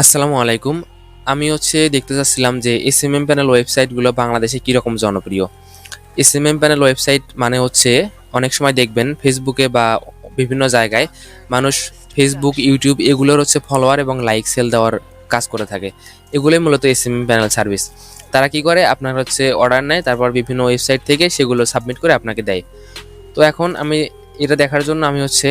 আসসালামু আলাইকুম। আমি হচ্ছে দেখতে চাচ্ছিলাম যে এস এম এম প্যানেল ওয়েবসাইটগুলো বাংলাদেশে কীরকম জনপ্রিয়? S M M panel website মানে হচ্ছে অনেক সময় দেখবেন ফেসবুকে বা বিভিন্ন জায়গায় মানুষ ফেসবুক ইউটিউব এগুলোর হচ্ছে ফলোয়ার এবং লাইক সেল দেওয়ার কাজ করে থাকে। এগুলোই মূলত S M M panel service তারা কি করে? আপনার হচ্ছে অর্ডার নেয়, তারপর বিভিন্ন ওয়েবসাইট থেকে সেগুলো সাবমিট করে আপনাকে দেয়। তো এখন আমি এটা দেখার জন্য আমি হচ্ছে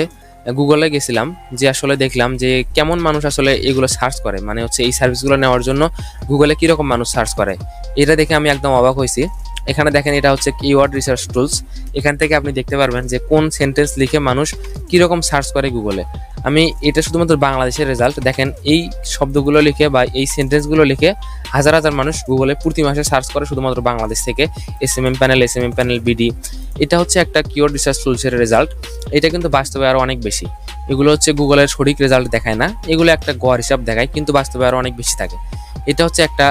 গুগলে গেছিলাম, যে আসলে দেখলাম যে কেমন মানুষ আসলে এগুলো সার্চ করে। মানে হচ্ছে এই সার্ভিসগুলো নেওয়ার জন্য গুগলে কীরকম মানুষ সার্চ করে? এটা দেখে আমি একদম অবাক হয়েছি। এখানে দেখেন এটা হচ্ছে কিওয়ার্ড রিসার্চ টুলস এখান থেকে আপনি দেখতে পারবেন যে কোন সেন্টেন্স লিখে মানুষ কীরকম সার্চ করে গুগলে আমি এটা শুধুমাত্র বাংলাদেশের রেজাল্ট দেখেন এই শব্দগুলো লিখে বা এই সেন্টেন্সগুলো লিখে হাজার হাজার মানুষ গুগলে প্রতি মাসে সার্চ করে শুধুমাত্র বাংলাদেশ থেকে। S M M panel S M M panel BD এটা হচ্ছে একটা কিওয়ার্ড রিসার্চ টুলসের রেজাল্ট এটা কিন্তু বাস্তবে আরও অনেক বেশি। এগুলো হচ্ছে গুগলের সঠিক রেজাল্ট দেখায় না। এগুলো একটা গড় হিসাব দেখায়, কিন্তু বাস্তবে আরও অনেক বেশি থাকে। এটা হচ্ছে একটা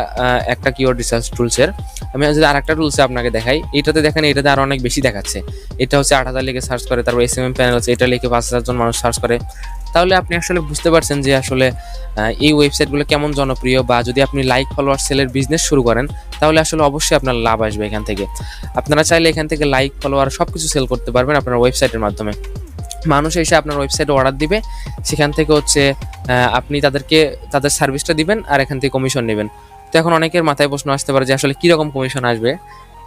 একটা কিওয়ার্ড রিসার্চ টুলসের আমি যদি আর একটা টুলসে আপনাকে দেখাই, এটাতে দেখেন এটাতে আরও অনেক বেশি দেখাচ্ছে। এটা হচ্ছে আট হাজার লিখে সার্চ করে, তারপর এস এম এম প্যানেল হচ্ছে এটা লিখে পাঁচ হাজার জন মানুষ সার্চ করে। তাহলে আপনি আসলে বুঝতে পারছেন যে আসলে এই ওয়েবসাইটগুলো কেমন জনপ্রিয় বা যদি আপনি লাইক ফলোয়ার সেলের বিজনেস শুরু করেন, তাহলে আসলে অবশ্যই আপনার লাভ আসবে এখান থেকে। আপনারা চাইলে এখান থেকে লাইক ফলোয়ার সব কিছু সেল করতে পারবেন আপনার ওয়েবসাইটের মাধ্যমে। মানুষ এসে আপনার ওয়েবসাইটে অর্ডার দিবে, সেখান থেকে হচ্ছে আপনি তাদেরকে, তাদের সার্ভিসটা দিবেন আর এখান থেকে কমিশন নেবেন। তো এখন অনেকের মাথায় প্রশ্ন আসতে পারে যে আসলে কীরকম কমিশন আসবে?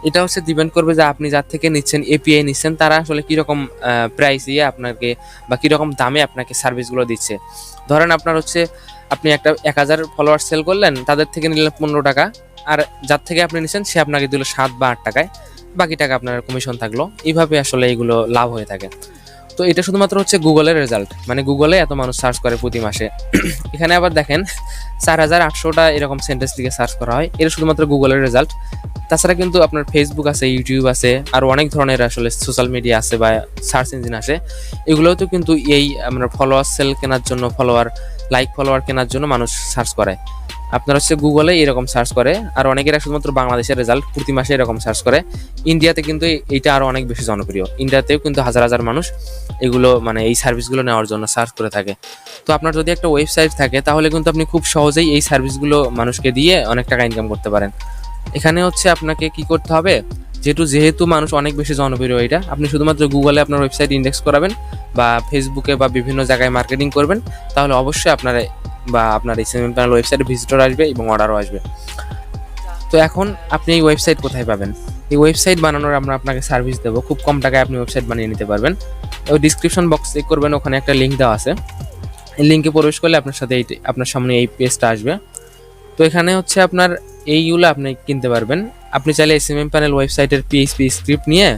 এটা হচ্ছে ডিপেন্ড করবে যে আপনি যার থেকে নিচ্ছেন এপিআই নিচ্ছেন, তারা আসলে কীরকম প্রাইস দিয়ে আপনাকে বা কীরকম দামে আপনাকে সার্ভিসগুলো দিচ্ছে। ধরেন আপনার হচ্ছে, আপনি একটা এক হাজার ফলোয়ার সেল করলেন, তাদের থেকে নিলেন পনেরো টাকা, আর যার থেকে আপনি নিচ্ছেন, সে আপনাকে দিল সাত বা আট টাকায়, বাকি টাকা আপনার কমিশন থাকল। এইভাবে আসলে এগুলো লাভ হয়ে থাকে। তো এটা শুধুমাত্র হচ্ছে গুগলের রেজাল্ট মানে গুগলে এত মানুষ সার্চ করে প্রতি মাসে। এখানে আবার দেখেন, চার হাজার আটশোটা এরকম সেন্টেন্স দিকে সার্চ করা হয়। এটা শুধুমাত্র গুগলের রেজাল্ট তাছাড়া কিন্তু আপনার ফেসবুক আছে ইউটিউব আছে, আর অনেক ধরনের আসলে সোশ্যাল মিডিয়া আছে বা সার্চ ইঞ্জিন আছে। এগুলোতেও কিন্তু এই আপনার ফলোয়ার সেল কেনার জন্য ফলোয়ার লাইক ফলোয়ার কেনার জন্য মানুষ সার্চ করে। আপনার হচ্ছে গুগলে এরকম সার্চ করে, আর অনেকেরা শুধুমাত্র বাংলাদেশের রেজাল্ট প্রতি মাসে এরকম সার্চ করে। ইন্ডিয়াতে কিন্তু এই- এইটা আরও অনেক বেশি জনপ্রিয়। ইন্ডিয়াতেও কিন্তু হাজার হাজার মানুষ এগুলো মানে এই সার্ভিসগুলো নেওয়ার জন্য সার্চ করে থাকে। তো আপনার যদি একটা ওয়েবসাইট থাকে, তাহলে কিন্তু আপনি খুব সহজেই এই সার্ভিসগুলো মানুষকে দিয়ে অনেক টাকা ইনকাম করতে পারেন। এখানে হচ্ছে আপনাকে কি করতে হবে, যেহেতু যেহেতু মানুষ অনেক বেশি জনপ্রিয় এটা, আপনি শুধুমাত্র গুগলে আপনার ওয়েবসাইট ইন্ডেক্স করাবেন বা ফেসবুকে বা বিভিন্ন জায়গায় মার্কেটিং করবেন, তাহলে অবশ্যই আপনার বা আপনার এই সেভেন প্যানেল ওয়েবসাইটে ভিজিটর আসবে এবং অর্ডারও আসবে। তো এখন আপনি এই ওয়েবসাইট কোথায় পাবেন? এই ওয়েবসাইট বানানোর আমরা আপনাকে সার্ভিস দেবো। খুব কম টাকায় আপনি ওয়েবসাইট বানিয়ে নিতে পারবেন। ওই ডিসক্রিপশন বক্স চেক করবেন, ওখানে একটা লিঙ্ক দেওয়া আছে। এই লিঙ্কে প্রবেশ করলে আপনার সাথে এই, আপনার সামনে এই পেজটা আসবে। তো এখানে হচ্ছে আপনার এইগুলো আপনি কিনতে পারবেন। আপনি চাইলে এস প্যানেল ওয়েবসাইটের পিএইচপি স্ক্রিপ্ট নিয়ে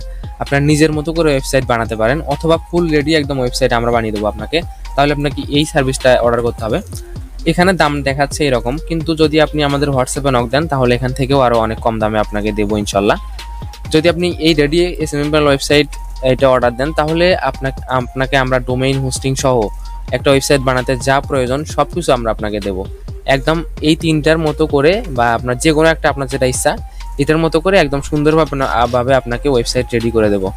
আপনার নিজের মতো করে ওয়েবসাইট বানাতে পারেন। অথবা ফুল রেডি একদম ওয়েবসাইট আমরা বানিয়ে দেবো আপনাকে। তাহলে আপনাকে এই সার্ভিসটা অর্ডার করতে হবে। এখানে দাম দেখাচ্ছে এরকম, কিন্তু যদি আপনি আমাদের হোয়াটসঅ্যাপে নক দেন, তাহলে এখান থেকেও আরও অনেক কম দামে আপনাকে দেবো ইনশাল্লাহ। যদি আপনি এই রেডি এস এম ওয়েবসাইট এটা অর্ডার দেন, তাহলে আপনাকে আপনাকে আমরা ডোমেইন হোস্টিং সহ একটা ওয়েবসাইট বানাতে যা প্রয়োজন সব কিছু আমরা আপনাকে দেবো। একদম এই তিনটার মতো করে বা আপনার যে কোনো একটা, আপনার যেটা ইচ্ছা, এটার মতো করে একদম সুন্দরভাবে, ভাবে আপনাকে ওয়েবসাইট রেডি করে দেবো।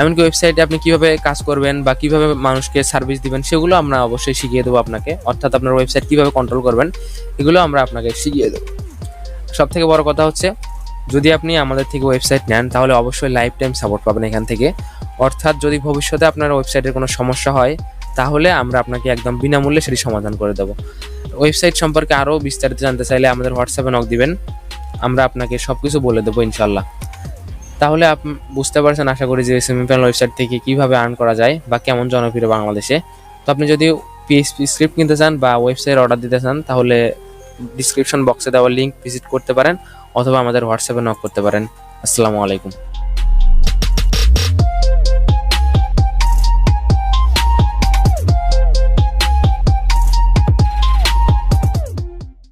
এমনকি ওয়েবসাইটে আপনি কীভাবে কাজ করবেন বা কীভাবে মানুষকে সার্ভিস দিবেন, সেগুলো আমরা অবশ্যই শিখিয়ে দেবো আপনাকে। অর্থাৎ আপনার ওয়েবসাইট কীভাবে কন্ট্রোল করবেন, এগুলো আমরা আপনাকে শিখিয়ে দেবো। সব থেকে বড় কথা হচ্ছে, যদি আপনি আমাদের থেকে ওয়েবসাইট নেন, তাহলে অবশ্যই লাইফ টাইম সাপোর্ট পাবেন এখান থেকে। অর্থাৎ যদি ভবিষ্যতে আপনার ওয়েবসাইটের কোনো সমস্যা হয়, তাহলে আমরা আপনাকে একদম বিনামূল্যে সেটি সমাধান করে দেবো। ওয়েবসাইট সম্পর্কে আরও বিস্তারিত জানতে চাইলে আমাদের হোয়াটসঅ্যাপে নক দিবেন। আমরা আপনাকে সব কিছু বলে দেবো ইনশাল্লাহ তাহলে আপ বুঝতে পারছেন আশা করি যে সেমি প্যানেল ওয়েবসাইট থেকে কীভাবে আর্ন করা যায় বা কেমন জনপ্রিয় বাংলাদেশে। তো আপনি যদি পিএসপি স্ক্রিপ্ট কিনতে চান বা ওয়েবসাইট অর্ডার দিতে চান, তাহলে ডিসক্রিপশন বক্সে দেওয়া লিঙ্ক ভিজিট করতে পারেন অথবা আমাদের হোয়াটসঅ্যাপে নক করতে পারেন। আসসালামু আলাইকুম।